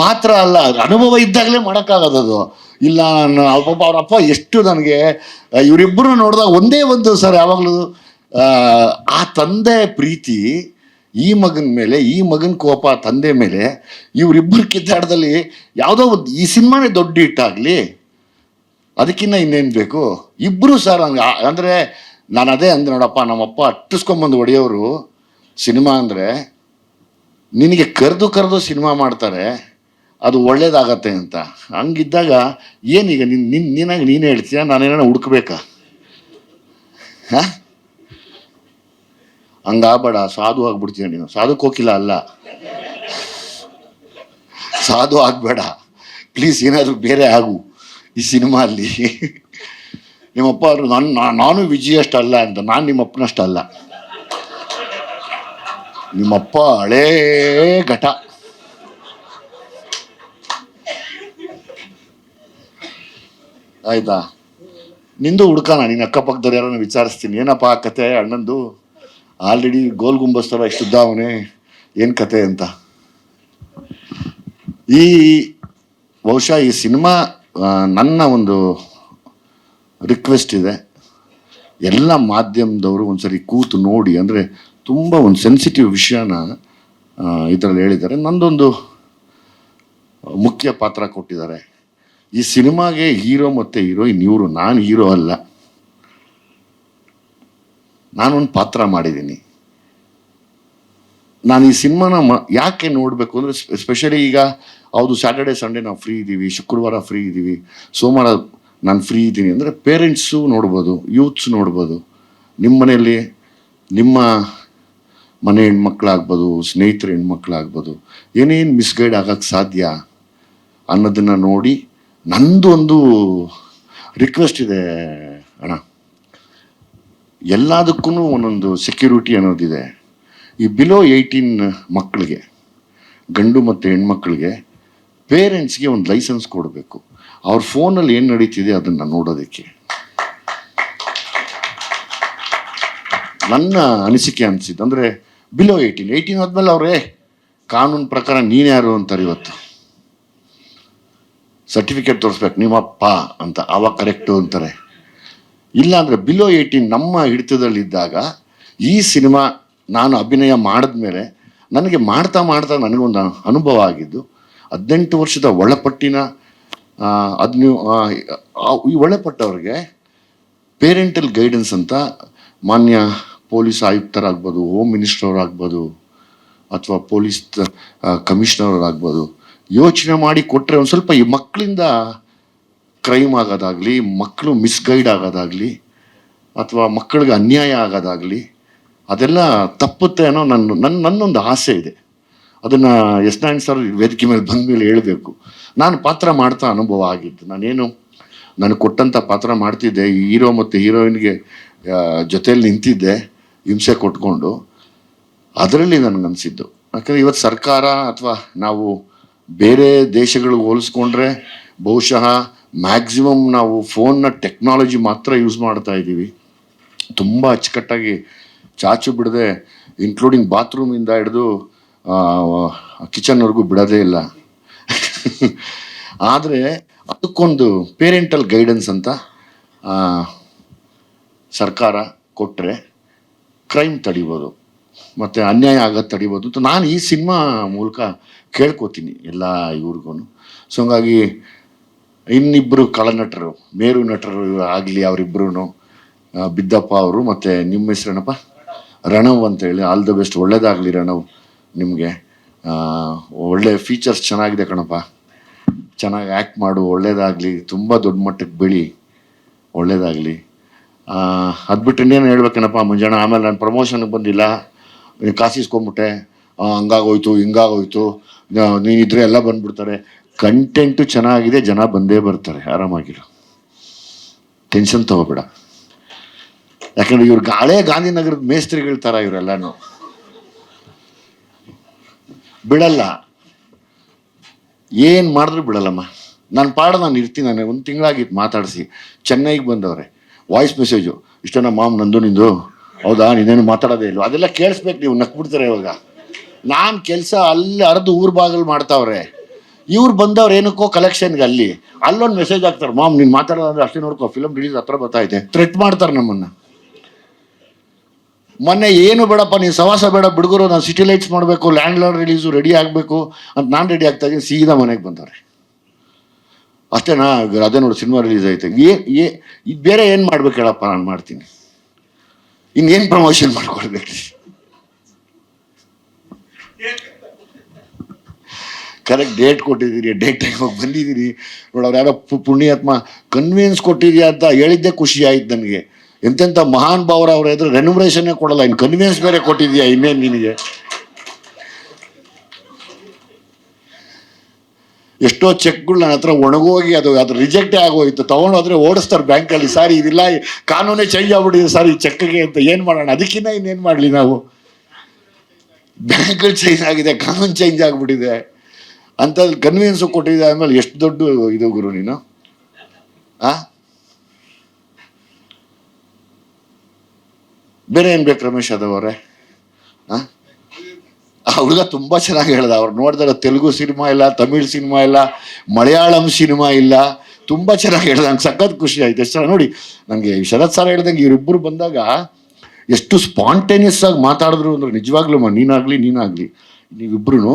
ಪಾತ್ರ ಅಲ್ಲ ಅನುಭವ ಇದ್ದಾಗಲೇ ಮಾಡೋಕ್ಕಾಗೋದದು ಇಲ್ಲ, ನಾನು ಒಬ್ಬ ಅವರಪ್ಪ ಎಷ್ಟು ನನಗೆ ಇವರಿಬ್ಬರು ನೋಡಿದಾಗ ಒಂದೇ ಒಂದು ಸರ್ ಯಾವಾಗಲೂ ಆ ತಂದೆ ಪ್ರೀತಿ, ಈ ಮಗನ ಮೇಲೆ, ಈ ಮಗನ ಕೋಪ ತಂದೆ ಮೇಲೆ ಇವರಿಬ್ಬರು ಕಿತ್ತಾಟದಲ್ಲಿ ಯಾವುದೋ ಒಂದು, ಈ ಸಿನಿಮಾನೇ ದೊಡ್ಡ ಹಿಟ್ಟಾಗಲಿ ಅದಕ್ಕಿಂತ ಇನ್ನೇನು ಬೇಕು? ಇಬ್ಬರು ಸರ್ ನನಗೆ ಅಂದರೆ ನಾನು ಅದೇ ಅಂದೆ ನೋಡಪ್ಪ, ನಮ್ಮಪ್ಪ ಅಟ್ಟಿಸ್ಕೊಂಬಂದು ಒಡೆಯೋರು ಸಿನಿಮಾ ಅಂದರೆ ನಿನಗೆ ಕರೆದು ಕರೆದು ಸಿನಿಮಾ ಮಾಡ್ತಾರೆ ಅದು ಒಳ್ಳೇದಾಗತ್ತೆ ಅಂತ. ಹಂಗಿದ್ದಾಗ ಏನೀಗ ನಿನ್ ನಿನ್, ನೀನಾಗಿ ನೀನು ಹೇಳ್ತೀಯ? ನಾನೇನ ಹುಡುಕ್ಬೇಕಾ? ಹಾಂ? ಹಂಗಾಗಬೇಡ, ಸಾಧು ಆಗ್ಬಿಡ್ತೀಯ ನೀನು. ಸಾಧು ಹೋಗಿಲ್ಲ ಅಲ್ಲ. ಸಾಧು ಆಗಬೇಡ. ಪ್ಲೀಸ್ ಏನಾದರೂ ಬೇರೆ ಆಗು ಈ ಸಿನಿಮಾ ಅಲ್ಲಿ ನಿಮ್ಮಪ್ಪ ಅವರು ನಾನು ನಾನು ವಿಜಯ್ ಅಲ್ಲ ಅಂತ. ನಾನು ನಿಮ್ಮಪ್ಪನಷ್ಟು ಅಲ್ಲ ನಿಮ್ಮಪ್ಪ ಹಳೇ ಘಟ. ಆಯ್ತಾ? ನಿಂದು ಹುಡ್ಕಾನ ನಿನ್ನ ಅಕ್ಕಪಕ್ಕದವ್ರು ಯಾರನ್ನ ವಿಚಾರಿಸ್ತೀನಿ. ಏನಪ್ಪ ಆ ಕತೆ ಅಣ್ಣಂದು? ಆಲ್ರೆಡಿ ಗೋಲ್ ಗುಂಬಸ್ ಶುದ್ಧ ಅವನೇ ಏನು ಕತೆ ಅಂತ? ಈ ಬಹುಶಃ ಈ ಸಿನಿಮಾ ನನ್ನ ಒಂದು ರಿಕ್ವೆಸ್ಟ್ ಇದೆ. ಎಲ್ಲ ಮಾಧ್ಯಮದವರು ಒಂದ್ಸರಿ ಕೂತು ನೋಡಿ, ಅಂದರೆ ತುಂಬ ಒಂದು ಸೆನ್ಸಿಟಿವ್ ವಿಷಯನ ಇದರಲ್ಲಿ ಹೇಳಿದ್ದಾರೆ. ನಂದೊಂದು ಮುಖ್ಯ ಪಾತ್ರ ಕೊಟ್ಟಿದ್ದಾರೆ. ಈ ಸಿನಿಮಾಗೆ ಹೀರೋ ಮತ್ತು ಹೀರೋಯಿನ್ ಇವರು, ನಾನು ಹೀರೋ ಅಲ್ಲ. ನಾನೊಂದು ಪಾತ್ರ ಮಾಡಿದ್ದೀನಿ. ನಾನು ಈ ಸಿನಿಮಾನ ಮ, ಯಾಕೆ ನೋಡಬೇಕು ಅಂದರೆ ಸ್ಪೆಷಲಿ ಈಗ ಹೌದು ಸ್ಯಾಟರ್ಡೆ ಸಂಡೇ ನಾವು ಫ್ರೀ ಇದ್ದೀವಿ ಶುಕ್ರವಾರ ಫ್ರೀ ಇದ್ದೀವಿ ಸೋಮವಾರ ನಾನು ಫ್ರೀ ಇದ್ದೀನಿ ಅಂದರೆ ಪೇರೆಂಟ್ಸು ನೋಡ್ಬೋದು ಯೂತ್ಸ್ ನೋಡ್ಬೋದು ನಿಮ್ಮ ಮನೆಯಲ್ಲಿ ನಿಮ್ಮ ಮನೆ ಹೆಣ್ಮಕ್ಳಾಗ್ಬೋದು, ಸ್ನೇಹಿತರ ಹೆಣ್ಮಕ್ಳಾಗ್ಬೋದು, ಏನೇನು ಮಿಸ್ಗೈಡ್ ಆಗೋಕ್ಕೆ ಸಾಧ್ಯ ಅನ್ನೋದನ್ನು ನೋಡಿ ನಂದು ಒಂದು ರಿಕ್ವೆಸ್ಟ್ ಇದೆ, ಅಣ್ಣ. ಎಲ್ಲದಕ್ಕೂ ಒಂದೊಂದು ಸೆಕ್ಯೂರಿಟಿ ಅನ್ನೋದಿದೆ. ಈ ಬಿಲೋ ಏಯ್ಟೀನ್ ಮಕ್ಕಳಿಗೆ, ಗಂಡು ಮತ್ತು ಹೆಣ್ಮಕ್ಳಿಗೆ ಪೇರೆಂಟ್ಸ್ಗೆ ಒಂದು ಲೈಸೆನ್ಸ್ ಕೊಡಬೇಕು. ಅವ್ರ ಫೋನಲ್ಲಿ ಏನು ನಡೀತಿದೆ ಅದನ್ನು ನೋಡೋದಕ್ಕೆ. ನನ್ನ ಅನಿಸಿಕೆ ಅನಿಸಿದ್ದು ಅಂದರೆ ಬಿಲೋ ಏಯ್ಟೀನ್ ಏಯ್ಟೀನ್ ಆದಮೇಲೆ ಅವರೇ, ಕಾನೂನು ಪ್ರಕಾರ ನೀನ್ಯಾರು ಅಂತಾರೆ ಇವತ್ತು? ಸರ್ಟಿಫಿಕೇಟ್ ತೋರಿಸ್ಬೇಕು. ನಿಮ್ಮಪ್ಪ ಅಂತ. ಆವಾಗ ಕರೆಕ್ಟು ಅಂತಾರೆ. ಇಲ್ಲಾಂದರೆ ಬಿಲೋ ಏಯ್ಟೀನ್ ನಮ್ಮ ಹಿಡಿತದಲ್ಲಿದ್ದಾಗ ಈ ಸಿನಿಮಾ ನಾನು ಅಭಿನಯ ಮಾಡಿದ್ಮೇಲೆ ನನಗೆ ಮಾಡ್ತಾ ಮಾಡ್ತಾ ನನಗೊಂದು ಅನುಭವ ಆಗಿದ್ದು ಹದಿನೆಂಟು ವರ್ಷದ ಒಳಪಟ್ಟಿನ ಅದನ್ನು ಈ ಒಳಪಟ್ಟವ್ರಿಗೆ ಪೇರೆಂಟಲ್ ಗೈಡೆನ್ಸ್ ಅಂತ ಮಾನ್ಯ ಪೊಲೀಸ್ ಆಯುಕ್ತರಾಗ್ಬೋದು ಹೋಮ್ ಮಿನಿಸ್ಟರ್ ಆಗ್ಬೋದು ಅಥವಾ ಪೊಲೀಸ್ ಕಮಿಷನರ್ ಆಗ್ಬೋದು ಯೋಚನೆ ಮಾಡಿ ಕೊಟ್ಟರೆ ಒಂದು ಸ್ವಲ್ಪ ಈ ಮಕ್ಕಳಿಂದ ಕ್ರೈಮ್ ಆಗೋದಾಗಲಿ, ಮಕ್ಕಳು ಮಿಸ್ಗೈಡ್ ಆಗೋದಾಗಲಿ, ಅಥವಾ ಮಕ್ಕಳಿಗೆ ಅನ್ಯಾಯ ಆಗೋದಾಗಲಿ, ಅದೆಲ್ಲ ತಪ್ಪುತ್ತೆ ಅನ್ನೋ ನನ್ನ ನನ್ನ ನನ್ನೊಂದು ಆಸೆ ಇದೆ. ಅದನ್ನು ಎಸ್ ನಾರಾಯಣ್ ಸರ್ ವೇದಿಕೆ ಮೇಲೆ ಬಂದ ಮೇಲೆ ಹೇಳಬೇಕು. ನಾನು ಪಾತ್ರ ಮಾಡ್ತಾ ಅನುಭವ ಆಗಿದ್ದು. ನಾನೇನು ನನಗೆ ಕೊಟ್ಟಂಥ ಪಾತ್ರ ಮಾಡ್ತಿದ್ದೆ, ಹೀರೋ ಮತ್ತು ಹೀರೋಯಿನ್ಗೆ ಜೊತೆಯಲ್ಲಿ ನಿಂತಿದ್ದೆ, ಹಿಂಸೆ ಕೊಟ್ಕೊಂಡು, ಅದರಲ್ಲಿ ನನಗನ್ಸಿದ್ದು. ಯಾಕಂದರೆ ಇವತ್ತು ಸರ್ಕಾರ ಅಥವಾ ನಾವು ಬೇರೆ ದೇಶಗಳಿಗೆ ಹೋಲಿಸ್ಕೊಂಡ್ರೆ ಬಹುಶಃ ಮ್ಯಾಕ್ಸಿಮಮ್ ನಾವು ಫೋನ್ನ ಟೆಕ್ನಾಲಜಿ ಮಾತ್ರ ಯೂಸ್ ಮಾಡ್ತಾ ಇದ್ದೀವಿ. ತುಂಬ ಅಚ್ಚುಕಟ್ಟಾಗಿ ಚಾಚು ಬಿಡದೆ ಇನ್ಕ್ಲೂಡಿಂಗ್ ಬಾತ್ರೂಮಿಂದ ಹಿಡಿದು ಕಿಚನ್ವರೆಗೂ ಬಿಡೋದೇ ಇಲ್ಲ. ಆದರೆ ಅದಕ್ಕೊಂದು ಪೇರೆಂಟಲ್ ಗೈಡೆನ್ಸ್ ಅಂತ ಸರ್ಕಾರ ಕೊಟ್ಟರೆ ಕ್ರೈಮ್ ತಡಿಬೋದು. ಮತ್ತು ಅನ್ಯಾಯ ಆಗೋದು ತಡಿಬೋದು ಅಂತ ನಾನು ಈ ಸಿನಿಮಾ ಮೂಲಕ ಕೇಳ್ಕೊತೀನಿ ಎಲ್ಲ ಇವ್ರಿಗೂ ಸೊ ಹಂಗಾಗಿ ಇನ್ನಿಬ್ಬರು ಕಳನಟರು ಮೇರು ನಟರು ಆಗಲಿ ಅವರಿಬ್ಬರು ಬಿದ್ದಪ್ಪ ಅವರು ಮತ್ತು ನಿಮ್ಮ ಹೆಸರೇನಪ್ಪ? ರಣವ್ ಅಂತೇಳಿ ಆಲ್ ದ ಬೆಸ್ಟ್ ಒಳ್ಳೇದಾಗಲಿ ರಣವ್ ನಿಮಗೆ. ಒಳ್ಳೆ ಫೀಚರ್ಸ್ ಚೆನ್ನಾಗಿದೆ ಕಣಪ್ಪ. ಚೆನ್ನಾಗಿ ಆ್ಯಕ್ಟ್ ಮಾಡು, ಒಳ್ಳೇದಾಗಲಿ, ತುಂಬ ದೊಡ್ಡ ಮಟ್ಟಕ್ಕೆ ಬೆಳಿ, ಒಳ್ಳೇದಾಗಲಿ. ಅದು ಬಿಟ್ಟು ಇನ್ನೇನು ಹೇಳ್ಬೇಕೇನಪ್ಪ ಮುಂಜಾನೆ? ಆಮೇಲೆ ನಾನು ಪ್ರಮೋಷನ್ಗೆ ಬಂದಿಲ್ಲ. ನೀನು ಕಾಸಿಸ್ಕೊಂಬಿಟ್ಟೆ ಆ, ಹಂಗಾಗೋಯ್ತು ಹಿಂಗಾಗೋಯ್ತು ನೀನಿದ್ರೆ ಎಲ್ಲ ಬಂದ್ಬಿಡ್ತಾರೆ. ಕಂಟೆಂಟು ಚೆನ್ನಾಗಿದೆ ಜನ ಬಂದೇ ಬರ್ತಾರೆ ಆರಾಮಾಗಿರು. ಟೆನ್ಷನ್ ತಗೋಬೇಡ. ಯಾಕಂದ್ರೆ ಇವ್ರು ಗಾಳೆ ಗಾಂಧಿನಗರದ ಮೇಸ್ತ್ರಿಗಳ ಥರ ಇವರೆಲ್ಲನೂ. ಬಿಡಲ್ಲ. ಏನು ಮಾಡಿದ್ರು ಬಿಡಲ್ಲಮ್ಮ. ನಾನು ಪಾಡ ನಾನು ಇರ್ತೀನಿ ನಾನು ಒಂದು ತಿಂಗಳಾಗಿತ್ತು ಮಾತಾಡಿಸಿ. ಚೆನ್ನೈಗೆ ಬಂದವ್ರೆ. ವಾಯ್ಸ್ ಮೆಸೇಜು ಇಷ್ಟನ ಮಾಮ್ ನಂದು ನಿಂದು. ಹೌದಾ? ನೀನೇನು ಮಾತಾಡೋದೇ ಇಲ್ವಾ? ಅದೆಲ್ಲ ಕೇಳಿಸ್ಬೇಕು ನೀವು, ನಕ್ಬಿಡ್ತಾರೆ ಇವಾಗ? ನಾನು ಕೆಲಸ ಅಲ್ಲಿ ಅರ್ಧ ಊರ್ ಬಾಗಿಲು ಮಾಡ್ತಾವ್ರೆ. ಇವ್ರು ಬಂದವ್ರು ಏನಕ್ಕೋ ಕಲೆಕ್ಷನ್ಗೆ ಅಲ್ಲಿ. ಅಲ್ಲೊಂದು ಮೆಸೇಜ್ ಹಾಕ್ತಾರೆ, ಮಾಮ್, ನೀನು ಮಾತಾಡೋದಂದ್ರೆ ಅಷ್ಟೇ ನೋಡ್ಕೋ ಫಿಲಮ್ ರಿಲೀಸ್ ಹತ್ರ ಬರ್ತಾ ಇದೆ. ಥ್ರೆಟ್ ಮಾಡ್ತಾರೆ ನಮ್ಮನ್ನ. ಮೊನ್ನೆ ಏನು ಬೇಡಪ್ಪ, ನೀನು ಸವಾಸ ಬೇಡ, ಬಿಡುಗರು, ನಾನು ಸಿಟಿ ಲೈಟ್ಸ್ ಮಾಡಬೇಕು ಲ್ಯಾಂಡ್ ಲಾರ್ಡ್ ರಿಲೀಸು ರೆಡಿ ಆಗಬೇಕು ಅಂತ ನಾನು ರೆಡಿ ಆಗ್ತಾ ಇದ್ದೀನಿ, ಸೀದಾ ಮನೆಗೆ ಬಂದವ್ರೆ. ಅಷ್ಟೇನಾ? ಅದೇ ನೋಡಿ ಸಿನಿಮಾ ರಿಲೀಸ್ ಏ ಏ, ಇದ್ ಬೇರೆ ಏನು ಮಾಡ್ಬೇಕು ಹೇಳಪ್ಪ, ನಾನು ಮಾಡ್ತೀನಿ. ಇನ್ನೇನು ಪ್ರಮೋಷನ್ ಮಾಡ್ಕೊಳ್ಬೇಕು ಕರೆಕ್ಟ್ ಡೇಟ್ ಕೊಟ್ಟಿದ್ದೀರಿ ಡೇಟ್ ಟೈಮ್ ಹೋಗಿ ಬಂದಿದ್ದೀರಿ. ನೋಡೋರು ಯಾರೋ ಪುಣ್ಯಾತ್ಮ ಕನ್ವಿನ್ಸ್ ಕೊಟ್ಟಿದ್ಯಾ ಅಂತ ಹೇಳಿದ್ದೆ ಖುಷಿ ಆಯ್ತು ನನಗೆ. ಎಂತೆಂಥ ಮಹಾನ್ ಭಾವರ ಅವ್ರ ಎದುರು ರೆನ್ಯುಮರೇಷನ್ನೇ ಕೊಡಲ್ಲ ಇನ್ನು ಕನ್ವಿನ್ಸ್ ಬೇರೆ ಕೊಟ್ಟಿದ್ಯಾ ಇನ್ನೇನು ನಿನಗೆ? ಎಷ್ಟೋ ಚೆಕ್ಗಳು ನನ್ನ ಹತ್ರ ಒಣಗೋಗಿ ಅದು ಅದು ರಿಜೆಕ್ಟೇ ಆಗೋಯ್ತು. ತಗೊಂಡೋದ್ರೆ ಓಡಿಸ್ತಾರೆ ಬ್ಯಾಂಕಲ್ಲಿ, ಸಾರಿ ಇದಿಲ್ಲ ಕಾನೂನೇ ಚೇಂಜ್ ಆಗ್ಬಿಟ್ಟಿದೆ ಸರ್ ಈ ಚೆಕ್ಗೆ ಅಂತ ಏನು ಮಾಡೋಣ? ಅದಕ್ಕಿಂತ ಇನ್ನೇನು ಮಾಡಲಿ ನಾವು? ಬ್ಯಾಂಕ್ಗಳು ಚೇಂಜ್ ಆಗಿದೆ, ಕಾನೂನು ಚೇಂಜ್ ಆಗಿಬಿಟ್ಟಿದೆ. ಅಂತ ಕನ್ವಿನ್ಸು ಕೊಟ್ಟಿದೆ ಆಮೇಲೆ ಎಷ್ಟು ದೊಡ್ಡ ಇದು ಗುರು ನೀನು? ಆ? ಬೇರೆ ಏನು ಬೇಕು ರಮೇಶ್ ಯಾದವ್ ಹುಡುಗ ತುಂಬ ಚೆನ್ನಾಗಿ ಹೇಳ್ದ. ಅವ್ರು ನೋಡಿದಾಗ ತೆಲುಗು ಸಿನಿಮಾ ಇಲ್ಲ, ತಮಿಳ್ ಸಿನಿಮಾ ಇಲ್ಲ, ಮಲಯಾಳಂ ಸಿನಿಮಾ ಇಲ್ಲ, ತುಂಬ ಚೆನ್ನಾಗಿ ಹೇಳ್ದೆ. ನಂಗೆ ಸಖತ್ ಖುಷಿ ಆಯ್ತು. ಎಷ್ಟು ನೋಡಿ ನನಗೆ ಶರತ್ ಸರ್ ಹೇಳ್ದಂಗೆ ಇವರಿಬ್ಬರು ಬಂದಾಗ ಎಷ್ಟು ಸ್ಪಾಂಟೇನಿಯಸ್ ಆಗಿ ಮಾತಾಡಿದ್ರು ಅಂದ್ರೆ ನಿಜವಾಗ್ಲೂ ನೀನಾಗಲಿ, ನೀನಾಗ್ಲಿ. ನೀವಿಬ್ರು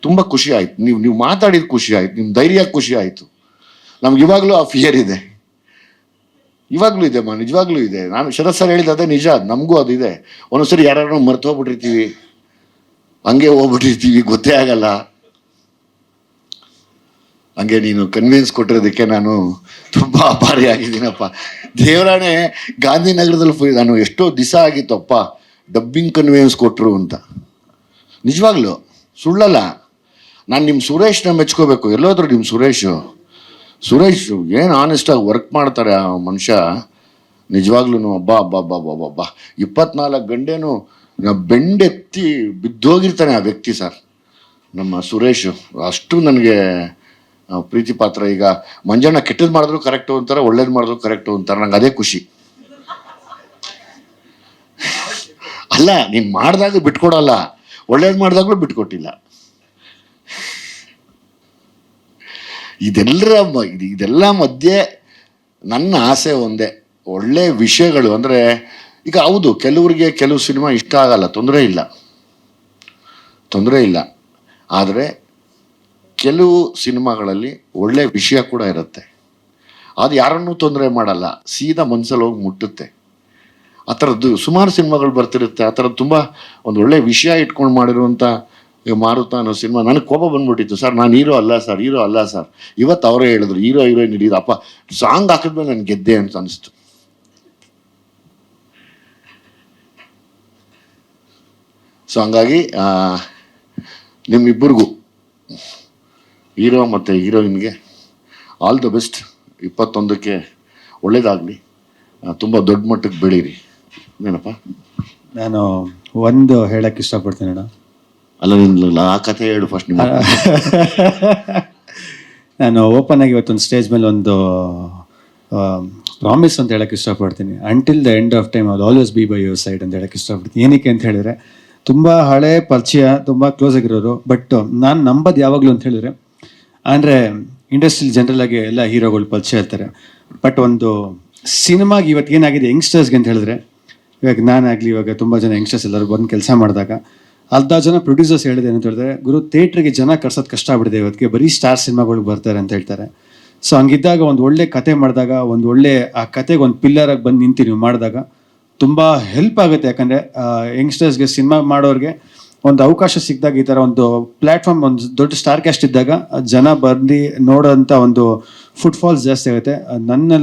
ತುಂಬ ಖುಷಿ ಆಯ್ತು. ನೀವು ನೀವು ಮಾತಾಡಿದ ಖುಷಿ ಆಯ್ತು. ನಿಮ್ಮ ಧೈರ್ಯ ಖುಷಿ ಆಯಿತು. ನಮ್ಗೆ ಇವಾಗಲೂ ಆ ಫಿಯರ್ ಇದೆ. ಇವಾಗಲೂ ಇದೆ ಮಾ ನಿಜವಾಗ್ಲೂ ಇದೆ. ನಾನು ಶರತ್ ಸರ್ ಹೇಳಿದ ಅದೇ ನಿಜ. ನಮಗೂ ಅದು ಇದೆ. ಒಂದೊಂದ್ಸರಿ ಯಾರು ಮರ್ತು ಹೋಗ್ಬಿಟ್ಟಿರ್ತೀವಿ. ಹಂಗೆ ಹೋಗ್ಬಿಟ್ಟಿರ್ತೀವಿ, ಗೊತ್ತೇ ಆಗಲ್ಲ. ಹಂಗೆ ನೀನು ಕನ್ವಿನ್ಸ್ ಕೊಟ್ಟಿರೋದಕ್ಕೆ ನಾನು ತುಂಬ ಆಭಾರಿ ಆಗಿದ್ದೀನಪ್ಪ. ದೇವರಾಣೆ ಗಾಂಧಿನಗರದಲ್ಲಿ ನಾನು ಎಷ್ಟೋ ದಿವಸ ಆಗಿತ್ತಪ್ಪ ಡಬ್ಬಿಂಗ್ ಕನ್ವಿನ್ಸ್ ಕೊಟ್ಟರು ಅಂತ. ನಿಜವಾಗ್ಲು, ಸುಳ್ಳಲ್ಲ. ನಾನು ನಿಮ್ಮ ಸುರೇಶ್ನ ಮೆಚ್ಕೋಬೇಕು. ಎಲ್ಲೋದ್ರು ನಿಮ್ಮ ಸುರೇಶು. ಸುರೇಶ್ ಏನು ಆನೆಸ್ಟಾಗಿ ವರ್ಕ್ ಮಾಡ್ತಾರೆ ಆ ಮನುಷ್ಯ? ನಿಜವಾಗ್ಲೂ ಅಬ್ಬ ಅಬ್ಬ ಅಬ್ಬ ಅಬ್ಬ ಅಬ್ಬ. ಇಪ್ಪತ್ನಾಲ್ಕು ಗಂಟೆನೂ ಬೆಂಡೆತ್ತಿ ಬಿದ್ದೋಗಿರ್ತಾನೆ ಆ ವ್ಯಕ್ತಿ ಸರ್, ನಮ್ಮ ಸುರೇಶ್. ಅಷ್ಟು ನನಗೆ ಪ್ರೀತಿ ಪಾತ್ರ. ಈಗ ಮಂಜಣ್ಣ ಕೆಟ್ಟದ್ದು ಮಾಡಿದ್ರು ಕರೆಕ್ಟು ಅಂತಾರೆ ಒಳ್ಳೇದು ಮಾಡಿದ್ರು ಕರೆಕ್ಟು ಅಂತಾರೆ ನಂಗೆ ಅದೇ ಖುಷಿ. ಅಲ್ಲ, ನೀನು ಮಾಡಿದಾಗ ಬಿಟ್ಕೊಡಲ್ಲ. ಒಳ್ಳೇದು ಮಾಡಿದಾಗಲೂ ಬಿಟ್ಕೊಟ್ಟಿಲ್ಲ. ಇದೆಲ್ಲರ ಇದು- ಇದೆಲ್ಲ ಮಧ್ಯೆ ನನ್ನ ಆಸೆ ಒಂದೇ. ಒಳ್ಳೆ ವಿಷಯಗಳು ಅಂದರೆ ಈಗ ಹೌದು, ಕೆಲವರಿಗೆ ಕೆಲವು ಸಿನಿಮಾ ಇಷ್ಟ ಆಗಲ್ಲ, ತೊಂದರೆ ಇಲ್ಲ. ತೊಂದರೆ ಇಲ್ಲ. ಆದರೆ ಕೆಲವು ಸಿನಿಮಾಗಳಲ್ಲಿ ಒಳ್ಳೆ ವಿಷಯ ಕೂಡ ಇರುತ್ತೆ. ಅದು ಯಾರನ್ನೂ ತೊಂದರೆ ಮಾಡಲ್ಲ, ಸೀದಾ ಮನ್ಸಲ್ಲಿ ಹೋಗಿ ಮುಟ್ಟುತ್ತೆ. ಆ ಥರದ್ದು ಸುಮಾರು ಸಿನಿಮಾಗಳು ಬರ್ತಿರುತ್ತೆ, ಆ ಥರದ್ದು ತುಂಬ ಒಂದು ಒಳ್ಳೆ ವಿಷಯ ಇಟ್ಕೊಂಡು ಮಾಡಿರುವಂಥ ಮಾರುತ ಅನ್ನೋ ಸಿನಿಮಾ ನನಗೆ ಕೋಪ ಬಂದ್ಬಿಟ್ಟಿತ್ತು. ಸರ್, ನಾನು ಹೀರೋ ಅಲ್ಲ ಸರ್, ಹೀರೋ ಅಲ್ಲ ಸರ್. ಇವತ್ತು ಅವರೇ ಹೇಳಿದ್ರು, ಹೀರೋ, ಹೀರೋಯಿನ್ ಹಿಡಿದು ಅಪ್ಪ, ಸಾಂಗ್ ಹಾಕಿದ್ಮೇಲೆ ನಾನು ಗೆದ್ದೆ ಅಂತ ಅನಿಸ್ತು. ಸೊ ಹಂಗಾಗಿ ನಿಮ್ಮಿಬ್ಬರಿಗೂ ಹೀರೋ ಮತ್ತು ಹೀರೋಯಿನ್ಗೆ ಆಲ್ ದ ಬೆಸ್ಟ್ ಇಪ್ಪತ್ತೊಂದಕ್ಕೆ ಒಳ್ಳೇದಾಗಲಿ. ತುಂಬ ದೊಡ್ಡ ಮಟ್ಟಕ್ಕೆ ಬೆಳೀರಿ. ಏನಪ್ಪ? ನಾನು ಒಂದು ಹೇಳಕ್ಕೆ ಇಷ್ಟಪಡ್ತೀನಿ ಅಣ್ಣ. ಅಲ್ಲ ನಿನ್ನ ಆ ಕಥೆ ಹೇಳು ಫಸ್ಟ್ ನಿಮ್ಮ ನಾನು ಓಪನ್ ಆಗಿ ಇವತ್ತೊಂದು ಸ್ಟೇಜ್ ಮೇಲೆ ಒಂದು ಪ್ರಾಮಿಸ್ ಅಂತ ಹೇಳಕ್ಕೆ ಇಷ್ಟಪಡ್ತೀನಿ. Until the end of time ಅದು always be by your side ಅಂತ ಹೇಳಕ್ಕೆ ಇಷ್ಟಪಡ್ತೀನಿ. ಏನಕ್ಕೆ ಅಂತ ಹೇಳಿದ್ರೆ ತುಂಬ ಹಳೆ ಪರಿಚಯ, ತುಂಬಾ ಕ್ಲೋಸ್ ಆಗಿರೋರು. ಬಟ್ ನಾನು ನಂಬದ್ ಯಾವಾಗಲೂ ಅಂತ ಹೇಳಿದ್ರೆ, ಅಂದರೆ ಇಂಡಸ್ಟ್ರಿಲ್ ಜನರಲ್ ಆಗಿ ಎಲ್ಲ ಹೀರೋಗಳು ಪರಿಚಯ ಇರ್ತಾರೆ. ಬಟ್ ಒಂದು ಸಿನಿಮಾಗೆ ಇವತ್ತು ಏನಾಗಿದೆ ಯಂಗ್ಸ್ಟರ್ಸ್ಗೆ ಅಂತ ಹೇಳಿದ್ರೆ, ಇವಾಗ ನಾನಾಗಲಿ ಇವಾಗ ತುಂಬ ಜನ ಯಂಗ್ಸ್ಟರ್ಸ್ ಎಲ್ಲರೂ ಬಂದು ಕೆಲಸ ಮಾಡಿದಾಗ, ಅರ್ಧ ಜನ ಪ್ರೊಡ್ಯೂಸರ್ಸ್ ಹೇಳಿದೆ ಅಂತ ಹೇಳಿದ್ರೆ, ಗುರು ಥಿಯೇಟ್ರಿಗೆ ಜನ ಕರ್ಸೋದು ಕಷ್ಟ ಆಗ್ಬಿಡಿದೆ ಇವತ್ತಿಗೆ ಬರೀ ಸ್ಟಾರ್ ಸಿನಿಮಾಗಳು ಬರ್ತಾರೆ ಅಂತ ಹೇಳ್ತಾರೆ. ಸೊ ಹಂಗಿದ್ದಾಗ ಒಂದು ಒಳ್ಳೆ ಕತೆ ಮಾಡಿದಾಗ, ಒಂದು ಒಳ್ಳೆ ಆ ಕತೆಗೆ ಒಂದು ಪಿಲ್ಲರಾಗಿ ಬಂದು ನಿಂತು ನೀವು ಮಾಡಿದಾಗ ತುಂಬ ಹೆಲ್ಪ್ ಆಗುತ್ತೆ. ಯಾಕಂದರೆ ಯಂಗ್ಸ್ಟರ್ಸ್ಗೆ ಸಿನಿಮಾ ಮಾಡೋರಿಗೆ ಒಂದು ಅವಕಾಶ ಸಿಕ್ಕಿದಾಗ ಈ ಥರ ಒಂದು ಪ್ಲಾಟ್ಫಾರ್ಮ್ ಒಂದು ದೊಡ್ಡ ಸ್ಟಾರ್ ಕ್ಯಾಸ್ಟ್ ಇದ್ದಾಗ ಜನ ಬಂದು ನೋಡೋಂಥ ಒಂದು ಫುಟ್ಫಾಲ್ಸ್ ಜಾಸ್ತಿ ಆಗುತ್ತೆ. ನನ್ನ